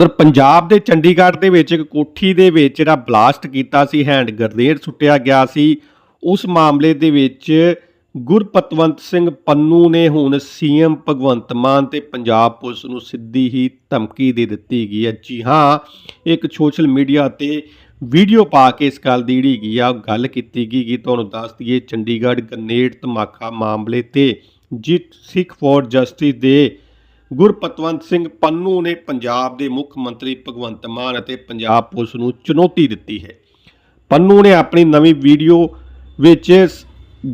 ਪਰ ਪੰਜਾਬ ਦੇ ਚੰਡੀਗੜ੍ਹ ਦੇ ਵਿੱਚ ਇੱਕ ਕੋਠੀ ਦੇ ਵਿੱਚ ਜਿਹੜਾ ਬਲਾਸਟ ਕੀਤਾ ਸੀ, ਹੈਂਡ ਗ੍ਰਨੇਡ ਸੁੱਟਿਆ ਗਿਆ ਸੀ। ਉਸ ਮਾਮਲੇ ਦੇ ਵਿੱਚ ਗੁਰਪਤਵੰਤ ਸਿੰਘ ਪੰਨੂ ਨੇ ਹੁਣ ਸੀਐਮ ਭਗਵੰਤ ਮਾਨ ਤੇ ਪੰਜਾਬ ਪੁਲਿਸ ਨੂੰ ਸਿੱਧੀ ਹੀ ਧਮਕੀ ਦੇ ਦਿੱਤੀ ਗਈ ਹੈ। ਜੀ ਹਾਂ, ਇੱਕ ਸੋਸ਼ਲ ਮੀਡੀਆ ਤੇ ਵੀਡੀਓ ਪਾ ਕੇ ਇਸ ਗੱਲ ਦੀ ਜਿਹੜੀ ਗਈ ਆ, ਉਹ ਗੱਲ ਕੀਤੀ ਗਈ ਕਿ ਤੁਹਾਨੂੰ ਦੱਸ ਦਈਏ, ਚੰਡੀਗੜ੍ਹ ਗ੍ਰਨੇਡ ਧਮਾਕਾ ਮਾਮਲੇ ਤੇ ਜਿਤ ਸਿੱਖ ਫੋਰ ਜਸਟਿਸ ਦੇ ਗੁਰਪਤਵੰਤ ਸਿੰਘ ਪੰਨੂ ਨੇ ਪੰਜਾਬ ਦੇ ਮੁੱਖ ਮੰਤਰੀ ਭਗਵੰਤ ਮਾਨ ਅਤੇ ਪੰਜਾਬ ਪੁਲਿਸ ਨੂੰ ਚੁਣੌਤੀ ਦਿੱਤੀ ਹੈ। ਪੰਨੂ ਨੇ ਆਪਣੀ ਨਵੀਂ ਵੀਡੀਓ ਵਿੱਚ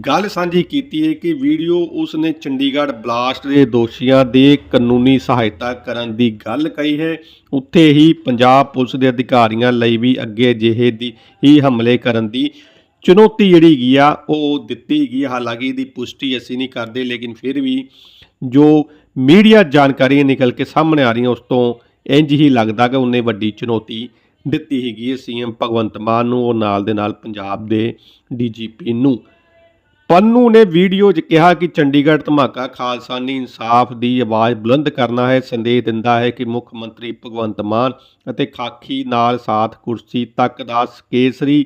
ਗੱਲ ਸਾਂਝੀ ਕੀਤੀ ਹੈ ਕਿ ਵੀਡੀਓ ਉਸ ਨੇ ਚੰਡੀਗੜ੍ਹ ਬਲਾਸਟ ਦੇ ਦੋਸ਼ੀਆਂ ਦੇ ਕਾਨੂੰਨੀ ਸਹਾਇਤਾ ਕਰਨ ਦੀ ਗੱਲ ਕਹੀ ਹੈ। ਉੱਥੇ ਹੀ ਪੰਜਾਬ ਪੁਲਿਸ ਦੇ ਅਧਿਕਾਰੀਆਂ ਲਈ ਵੀ ਅੱਗੇ ਅਜਿਹੇ ਦੀ ਹੀ ਹਮਲੇ ਕਰਨ ਦੀ ਚੁਣੌਤੀ ਜਿਹੜੀ ਗਈ ਆ, ਉਹ ਦਿੱਤੀ ਗਈ ਹਾਲਾਂਕਿ ਇਹਦੀ ਪੁਸ਼ਟੀ ਅਸੀਂ ਨਹੀਂ ਕਰਦੇ, ਲੇਕਿਨ ਫਿਰ ਵੀ ਜੋ ਮੀਡੀਆ ਜਾਣਕਾਰੀਆਂ ਨਿਕਲ ਕੇ ਸਾਹਮਣੇ ਆ ਰਹੀਆਂ, ਉਸ ਤੋਂ ਇੰਜ ਹੀ ਲੱਗਦਾ ਕਿ ਉਹਨੇ ਵੱਡੀ ਚੁਣੌਤੀ ਦਿੱਤੀ ਹੈਗੀ ਹੈ ਸੀਐਮ ਭਗਵੰਤ ਮਾਨ ਨੂੰ, ਉਹ ਨਾਲ ਦੇ ਨਾਲ ਪੰਜਾਬ ਦੇ ਡੀਜੀਪੀ ਨੂੰ। ਪੰਨੂ ਨੇ ਵੀਡੀਓ 'ਚ ਕਿਹਾ ਕਿ ਚੰਡੀਗੜ੍ਹ ਧਮਾਕਾ, ਖਾਲਸਾਨੀ ਇਨਸਾਫ ਦੀ ਆਵਾਜ਼ ਬੁਲੰਦ ਕਰਨਾ ਹੈ, ਸੰਦੇਸ਼ ਦਿੰਦਾ ਹੈ ਕਿ ਮੁੱਖ ਮੰਤਰੀ ਭਗਵੰਤ ਮਾਨ ਅਤੇ ਖਾਕੀ ਨਾਲ ਸਾਥ ਕੁਰਸੀ ਤੱਕ ਦਾ ਕੇਸਰੀ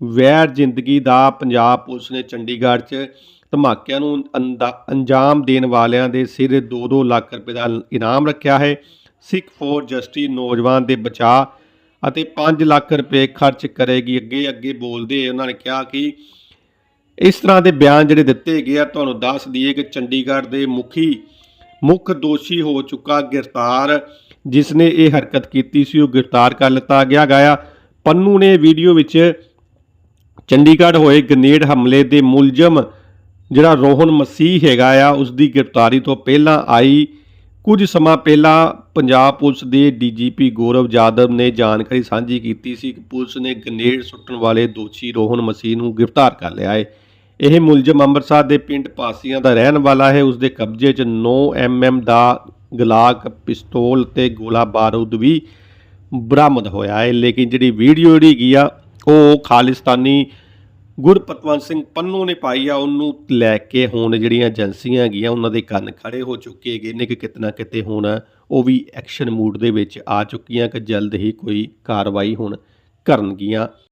ਵੈਰ ਜ਼ਿੰਦਗੀ ਦਾ ਪੰਜਾਬ ਪੁਲਿਸ ਨੇ ਚੰਡੀਗੜ੍ਹ 'ਚ ਧਮਾਕਿਆਂ ਨੂੰ ਅੰਦਾ- ਅੰਜਾਮ ਦੇਣ ਵਾਲਿਆਂ ਦੇ ਸਿਰ 2-2 ਲੱਖ ਰੁਪਏ ਦਾ ਇਨਾਮ ਰੱਖਿਆ ਹੈ। ਸਿੱਖ ਫੋਰ ਜਸਟਿਸ ਨੌਜਵਾਨ ਦੇ ਬਚਾਅ ਅਤੇ 5 ਲੱਖ ਰੁਪਏ ਖਰਚ ਕਰੇਗੀ। ਅੱਗੇ ਅੱਗੇ ਬੋਲਦੇ ਉਹਨਾਂ ਨੇ ਕਿਹਾ ਕਿ ਇਸ ਤਰ੍ਹਾਂ ਦੇ ਬਿਆਨ ਜਿਹੜੇ ਦਿੱਤੇ ਗਏ ਆ, ਤੁਹਾਨੂੰ ਦੱਸ ਦਈਏ ਕਿ ਚੰਡੀਗੜ੍ਹ ਦੇ ਮੁਖੀ, ਮੁੱਖ ਦੋਸ਼ੀ ਹੋ ਚੁੱਕਾ ਗ੍ਰਿਫਤਾਰ ਜਿਸ ਨੇ ਇਹ ਹਰਕਤ ਕੀਤੀ ਸੀ, ਉਹ ਗ੍ਰਿਫਤਾਰ ਕਰ ਲਿੱਤਾ ਗਿਆ ਗਿਆ ਪੰਨੂ ਨੇ ਵੀਡੀਓ ਵਿੱਚ ਚੰਡੀਗੜ੍ਹ ਹੋਏ ਗ੍ਰਨੇਡ ਹਮਲੇ ਦੇ ਮੁਲਜ਼ਮ ਜਿਹੜਾ ਰੋਹਨ ਮਸੀਹ ਹੈਗਾ ਆ ਉਸ ਦੀ ਗ੍ਰਿਫਤਾਰੀ ਤੋਂ ਪਹਿਲਾਂ ਆਈ। ਕੁਝ ਸਮਾਂ ਪਹਿਲਾਂ ਪੰਜਾਬ ਪੁਲਿਸ ਦੇ ਡੀਜੀਪੀ ਗੌਰਵ ਜਾਦਵ ਨੇ ਜਾਣਕਾਰੀ ਸਾਂਝੀ ਕੀਤੀ ਸੀ ਕਿ ਪੁਲਿਸ ਨੇ ਗ੍ਰਨੇਡ ਸੁੱਟਣ ਵਾਲੇ ਦੋਸ਼ੀ ਰੋਹਨ ਮਸੀਹ ਨੂੰ ਗ੍ਰਿਫਤਾਰ ਕਰ ਲਿਆ ਹੈ। ਇਹ ਮੁਲਜ਼ਮ ਅੰਮ੍ਰਿਤਸਰ ਦੇ ਪਿੰਡ ਪਾਸੀਆਂ ਦਾ ਰਹਿਣ ਵਾਲਾ ਹੈ। ਉਸ ਦੇ ਕਬਜ਼ੇ 'ਚ 9 ਐਮਐਮ ਦਾ ਗਲਾਕ ਪਿਸਤੌਲ ਤੇ ਗੋਲਾ ਬਾਰੂਦ ਵੀ ਬਰਾਮਦ ਹੋਇਆ ਹੈ। ਲੇਕਿਨ ਜਿਹੜੀ ਵੀਡੀਓ ਜਿਹੜੀ ਗਈ ਆ, ਉਹ ਖਾਲਿਸਤਾਨੀ ਗੁਰਪਤਵੰਤ ਸਿੰਘ ਪੰਨੂ ਨੇ ਪਾਈ ਆ, ਉਹਨੂੰ ਲੈ ਕੇ ਹੁਣ ਜਿਹੜੀਆਂ ਏਜੰਸੀਆਂ ਹੈਗੀਆਂ, ਉਹਨਾਂ ਦੇ ਕੰਨ ਖੜੇ ਹੋ ਚੁੱਕੇ ਹੈਗੇ ਨੇ ਕਿ ਕਿਤਨਾ ਕਿਤੇ ਹੁਣ ਉਹ ਵੀ ਐਕਸ਼ਨ ਮੂਡ ਦੇ ਵਿੱਚ ਆ ਚੁੱਕੀਆਂ ਕਿ ਜਲਦ ਹੀ ਕੋਈ ਕਾਰਵਾਈ ਹੁਣ ਕਰਨਗੀਆਂ।